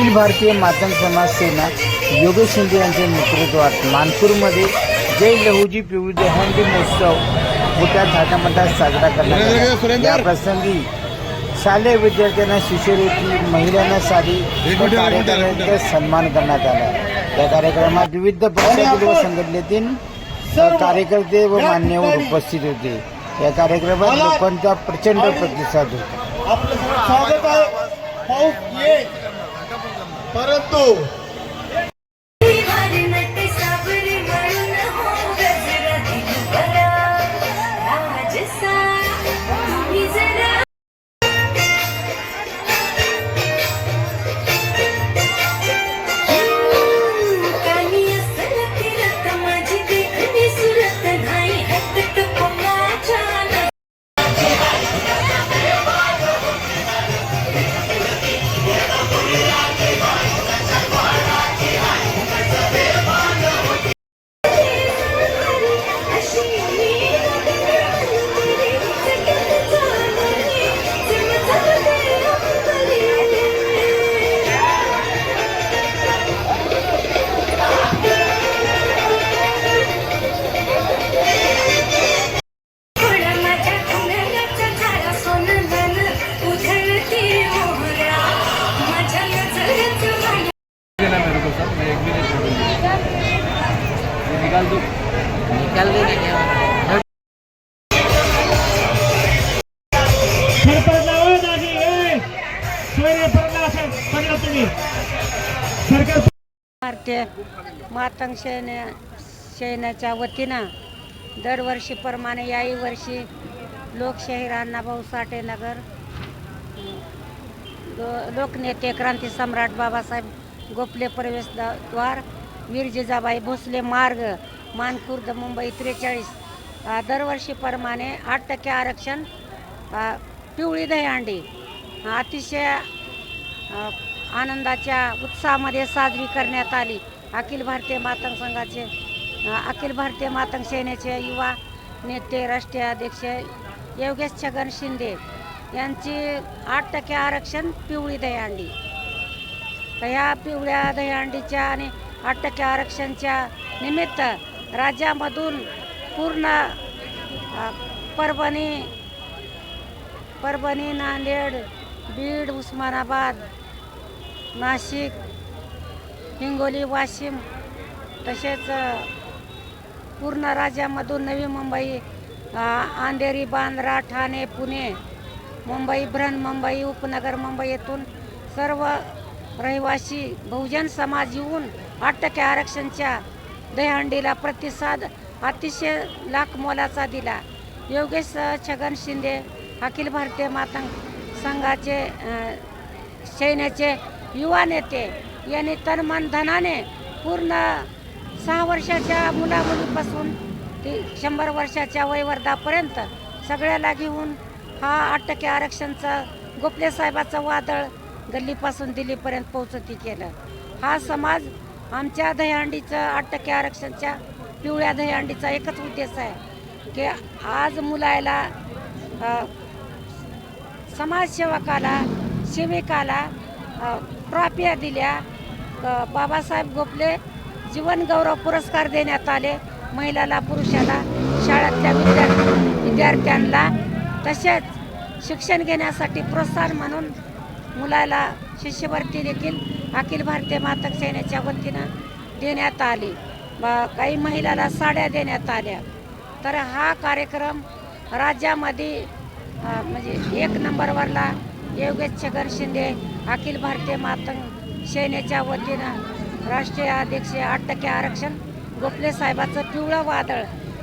अखिल भारतीय मातंग समाज सेना योगेश शिंदे यांच्या नेतृत्वात मानपूरमध्ये जय लहुजी पिवळी दहंडी महोत्सव मोठ्या थाटामाटात साजरा करण्यात आला. या प्रसंगी शालेय विद्यार्थ्यांना शिष्यवृत्ती महिलांना साडी सन्मान करण्यात आला. या कार्यक्रमात विविध पक्षातील व संघटनेतील कार्यकर्ते व मान्यवर उपस्थित होते. या कार्यक्रमात लोकांचा प्रचंड प्रतिसाद होता. आपलं निकाल दो। निकाल देंगे क्या भारतीय मातंग सैन्य सैन्याच्या वतीनं दरवर्षीप्रमाणे याही वर्षी लोकशाही अण्णाभाऊ साठे नगर लो- लोकनेते क्रांती सम्राट बाबासाहेब गोपले प्रवेशद्वार वीर जिजाबाई भोसले मार्ग मानखुर्द मुंबई त्रेचाळीस. दरवर्षीप्रमाणे आठ टक्के आरक्षण पिवळी दहीहंडी. अतिशय आनंदाच्या उत्साहामध्ये साजरी करण्यात आली. अखिल भारतीय मातंग संघाचे अखिल भारतीय मातंग सेनेचे युवा नेते राष्ट्रीय अध्यक्ष योगेश छगन शिंदे यांची आठ टक्के आरक्षण पिवळी दहीहंडी. ह्या पिवळ्या दहीहंडीच्या आणि आठ टक्के आरक्षणच्या निमित्त राज्यामधून पूर्ण परभणी परभणी नांदेड बीड उस्मानाबाद नाशिक हिंगोली वाशिम तसेच पूर्ण राज्यामधून नवी मुंबई अंधेरी बांद्रा ठाणे पुणे मुंबई बृहन्मुंबई उपनगर मुंबई येथून सर्व रहिवासी बहुजन समाज येऊन आठ टक्के आरक्षणच्या दहीहंडीला प्रतिसाद अतिशय लाख मोलाचा दिला. योगेश छगन शिंदे अखिल भारतीय मातंग संघाचे सैन्याचे युवा नेते यांनी तनमन धनाने पूर्ण सहा वर्षाच्या मुलामुलीपासून ते शंभर वर्षाच्या वयवर्धापर्यंत सगळ्याला घेऊन हा आठ टक्के आरक्षणचा गोपले साहेबाचं वादळ गल्लीपासून दिल्लीपर्यंत पोहोचती केलं. हा समाज आमच्या दहीहंडीचं आठ टक्के आरक्षणच्या पिवळ्या दहीहंडीचा एकच उद्देश आहे की आज मुलायला समाजसेवकाला सेविकाला अ, ट्रॉफ्या दिल्या बाबासाहेब गोपले जीवनगौरव पुरस्कार देण्यात आले महिलाला पुरुषाला शाळेतल्या विद्यार्थी विद्यार्थ्यांना. तसेच शिक्षण घेण्यासाठी प्रोत्साहन म्हणून मुलाला शिष्यवृत्ती देखील अखिल भारतीय मातक सेनेच्या वतीनं देण्यात आली. ब- काही महिलाला साड्या देण्यात आल्या. तर हा कार्यक्रम राज्यामध्ये म्हणजे एक नंबरवरला योगेश छगन शिंदे अखिल भारतीय मातंग सेनेच्या वतीनं राष्ट्रीय अध्यक्ष आठ टक्के आरक्षण गोखले साहेबाचं पिवळं वादळ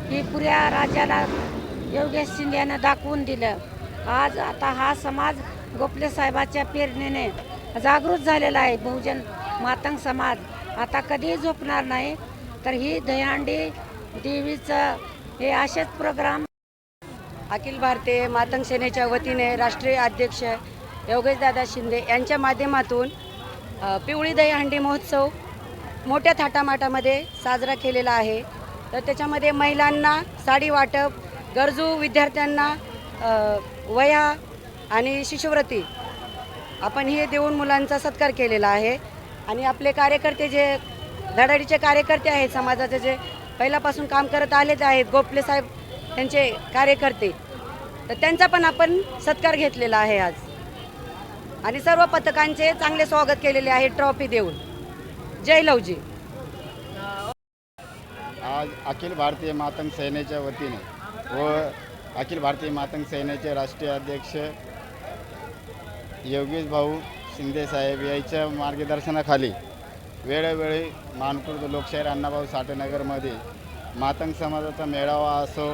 ही पुऱ्या राज्याला योगेश शिंदे यानं दाखवून दिलं. आज आता हा समाज गोखले साहेबाच्या पेरणीने जागृत झालेला आहे. बहुजन मातंग समाज. आता कधीही झोपणार नाही तर ही दहीहंडी देवीचं हे असेच प्रोग्राम. अखिल भारतीय मातंग सेनेच्या वतीने राष्ट्रीय अध्यक्ष योगेशदादा शिंदे यांच्या माध्यमातून पिवळी दहीहंडी महोत्सव मोठ्या थाटामाटामध्ये साजरा केलेला आहे. तर त्याच्यामध्ये महिलांना साडी वाटप गरजू विद्यार्थ्यांना वया वह्या आणि शिष्यवृत्ती आपण हे देऊन मुलांचा सत्कार केलेला आहे. आणि आपले कार्यकर्ते जे धडाडीचे कार्यकर्ते आहेत समाजाचे जे पहिल्यापासून काम करत आलेच आहेत गोपले साहेब त्यांचे कार्यकर्ते तर त्यांचा पण आपण सत्कार घेतलेला आहे आज. आणि सर्व पथकांचे चांगले स्वागत केलेले आहे ट्रॉफी देऊन. जय लवजी. आज अखिल भारतीय मातंग सेनेच्या वतीने व अखिल भारतीय मातंग सेनेचे राष्ट्रीय अध्यक्ष योगेश भाऊ शिंदेसाहेब यांच्या मार्गदर्शनाखाली वेळोवेळी मानखुर्द लोकशाहीर अण्णाभाऊ साठेनगरमध्ये मातंग समाजाचा मेळावा असो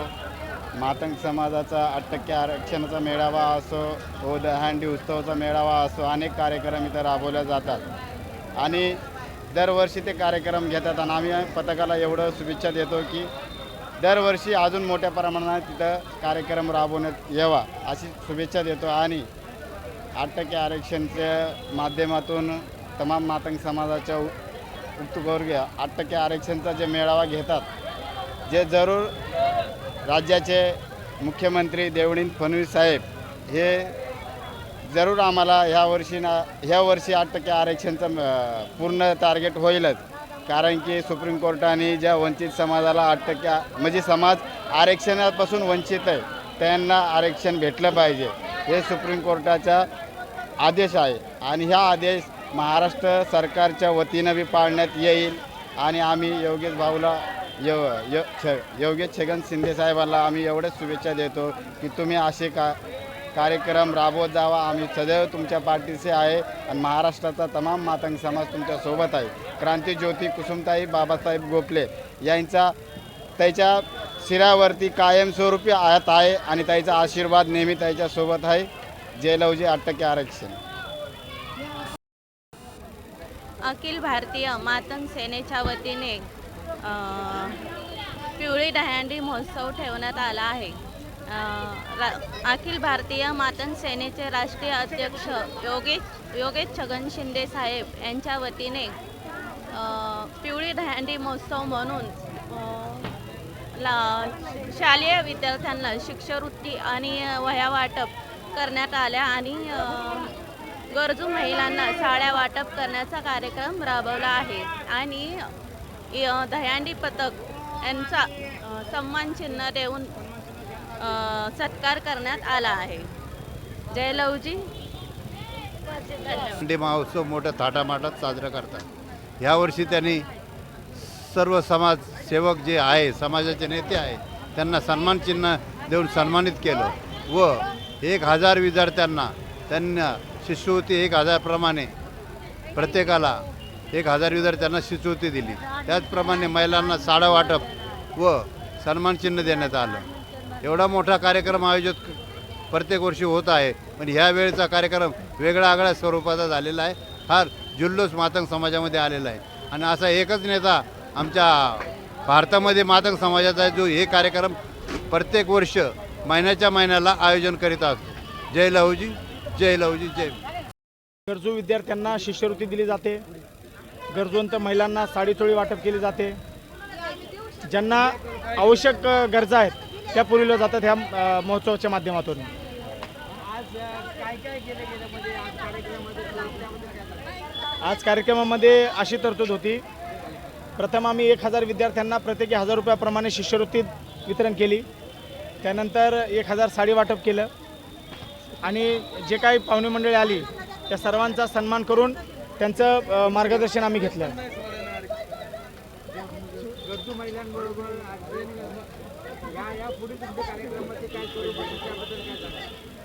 मातंग समाजाचा आठ टक्के आरक्षणाचा मेळावा असो व दहंडी उत्सवाचा मेळावा असो अनेक कार्यक्रम इथं राबवल्या जातात. आणि दरवर्षी ते कार्यक्रम घेतात आणि आम्ही पथकाला एवढं शुभेच्छा देतो की दरवर्षी अजून मोठ्या प्रमाणात तिथं कार्यक्रम राबवण्यात यावा अशी शुभेच्छा देतो आणि आठ टक्के आरक्षणच्या माध्यमातून तमाम मातंग समाजाच्या उ- आठ टक्के आरक्षणचा जे मेळावा घेतात जे जरूर राज्याचे मुख्यमंत्री देवणीन फडणवीस साहेब हे जरूर आम्हाला ह्या वर्षी ना ह्या वर्षी आठ टक्के आरक्षणचं पूर्ण टार्गेट होईलच. कारण की सुप्रीम कोर्टाने ज्या वंचित समाजाला आठ टक्के म्हणजे समाज आरक्षणापासून वंचित आहे त्यांना आरक्षण भेटलं पाहिजे. हे सुप्रीम कोर्टाच्या आदेश आहे. आणि ह्या आदेश महाराष्ट्र सरकारच्या वतीनं बी पाळण्यात येईल. आणि आम्ही योगेश भाऊला यव यो छ योगेश छगन शिंदे साहेबाला आम्ही एवढ्याच शुभेच्छा देतो की तुम्ही असे का कार्यक्रम राबवत जावा. आम्ही सदैव तुमच्या पार्टीचे आहे. आणि महाराष्ट्राचा तमाम मातंग समाज तुमच्यासोबत आहे. आहे क्रांतीज्योती कुसुमताई बाबासाहेब गोखले यांचा त्याच्या शिरावरती कायमस्वरूपी आयात आहे. आणि त्याचा आशीर्वाद नेहमी त्याच्यासोबत आहे. जय आठ टक्के आरक्षण. अखिल भारतीय मातंग सेनेच्या वतीने पिवळी दहीहंडी महोत्सव ठेवण्यात आला आहे. रा- अखिल भारतीय मातंग सेनेचे राष्ट्रीय अध्यक्ष योगेश योगेश छगन शिंदे साहेब यांच्या वतीने पिवळी दहंडी महोत्सव म्हणून ला शालेय विद्यार्थ्यांना शिष्यवृत्ती आणि वह्या वाटप करण्यात आल्या आणि गरजू महिलांना साड्या वाटप करण्याचा कार्यक्रम राबवला आहे. आणि दह्यांडी पथक यांचा सन्मान चिन्ह देऊन सत्कार करण्यात आला आहे. जय लवजी महोत्सव मोठ्या थाटामाटात साजरा करतात. यावर्षी त्यांनी सर्व समाजसेवक जे आहे समाजाचे नेते आहे त्यांना सन्मान चिन्ह देऊन सन्मानित केलं व एक हजार विद्यार्थ्यांना त्यांना शिष्यवृत्ती एक हजारप्रमाणे प्रत्येकाला एक हजार विद्यार्थ्यांना शिष्यवृत्ती दिली. त्याचप्रमाणे महिलांना साडा वाटप व सन्मान चिन्ह देण्यात आलं. एवढा मोठा कार्यक्रम आयोजित प्रत्येक वर्षी होत आहे. पण ह्या वेळेचा कार्यक्रम वेगळा आगळ्या स्वरूपाचा झालेला आहे. फार जुल्लोष मातंग समाजामध्ये आलेला आहे. आणि असा एकच नेता आमच्या भारतामध्ये मातंग समाजाचा आहे जो हे कार्यक्रम प्रत्येक वर्ष महिन्याच्या महिन्याला आयोजन करीत असतो. जय लहूजी जय लहूजी जय गरजू विद्यार्थ्यांना शिष्यवृत्ती दिली जाते. गरजूंत महिलांना साडीचोळी वाटप केली जाते. ज्यांना आवश्यक गरजा आहेत त्या पुरविल्या जातात ह्या महोत्सवाच्या माध्यमातून. आज कार्यक्रमामध्ये अशी तरतूद होती. प्रथम आम्ही एक हजार विद्यार्थ्यांना प्रत्येकी हजार रुपयाप्रमाणे शिष्यवृत्ती वितरण केली. त्यानंतर एक हजार साडी वाटप केलं. आणि जे काही पाहुणे मंडळी आली त्या सर्वांचा सन्मान करून त्यांचं मार्गदर्शन आम्ही घेतलं.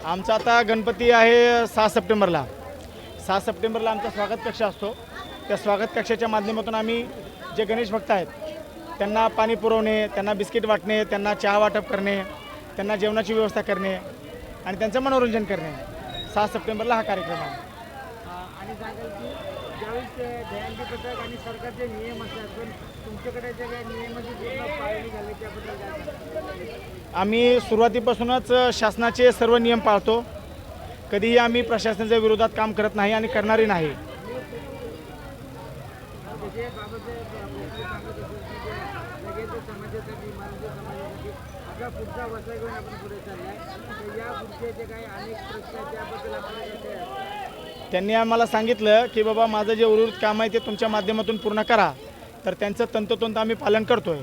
आमचा आता गणपती आहे सहा सप्टेंबरला. सहा सप्टेंबरला आमचा स्वागत कक्ष असतो. त्या स्वागत कक्षाच्या माध्यमातून आम्ही जे गणेश भक्त आहेत त्यांना पाणी पुरवणे त्यांना बिस्किट वाटणे त्यांना चहा वाटप करणे त्यांना जेवणाची व्यवस्था करणे आणि त्यांचं मनोरंजन करणे. सहा सप्टेंबरला हा कार्यक्रम आहे. आणि सांगाल की ज्यावेळेस ते दयांडी पथक आणि सरकारचे नियम असतात पण तुमच्याकडे जे काही नियमाची पूर्ण पाळणी झाली त्याबद्दल काय सांगाल? आम्ही सुरुवातीपासूनच शासनाचे सर्व नियम पाळतो. कधीही आम्ही प्रशासनाच्या विरोधात काम करत नाही आणि करणारही नाही. जे बाबासाहेब भोसले सांगत असेल की जे सगळ्यांच्या समाजासाठी मराठी समाजासाठी पुढचा वसा घेऊन आपण पुढे चाललाय. तर या पुढचे जे काही अनेक प्रश्न आहेत त्याबद्दल आपल्याला काय त्यांनी आम्हाला सांगितलं की बाबा माझं जे उर्वरित काम आहे ते तुमच्या माध्यमातून पूर्ण करा. तर त्यांचं तंतोतंत आम्ही पालन करतोय.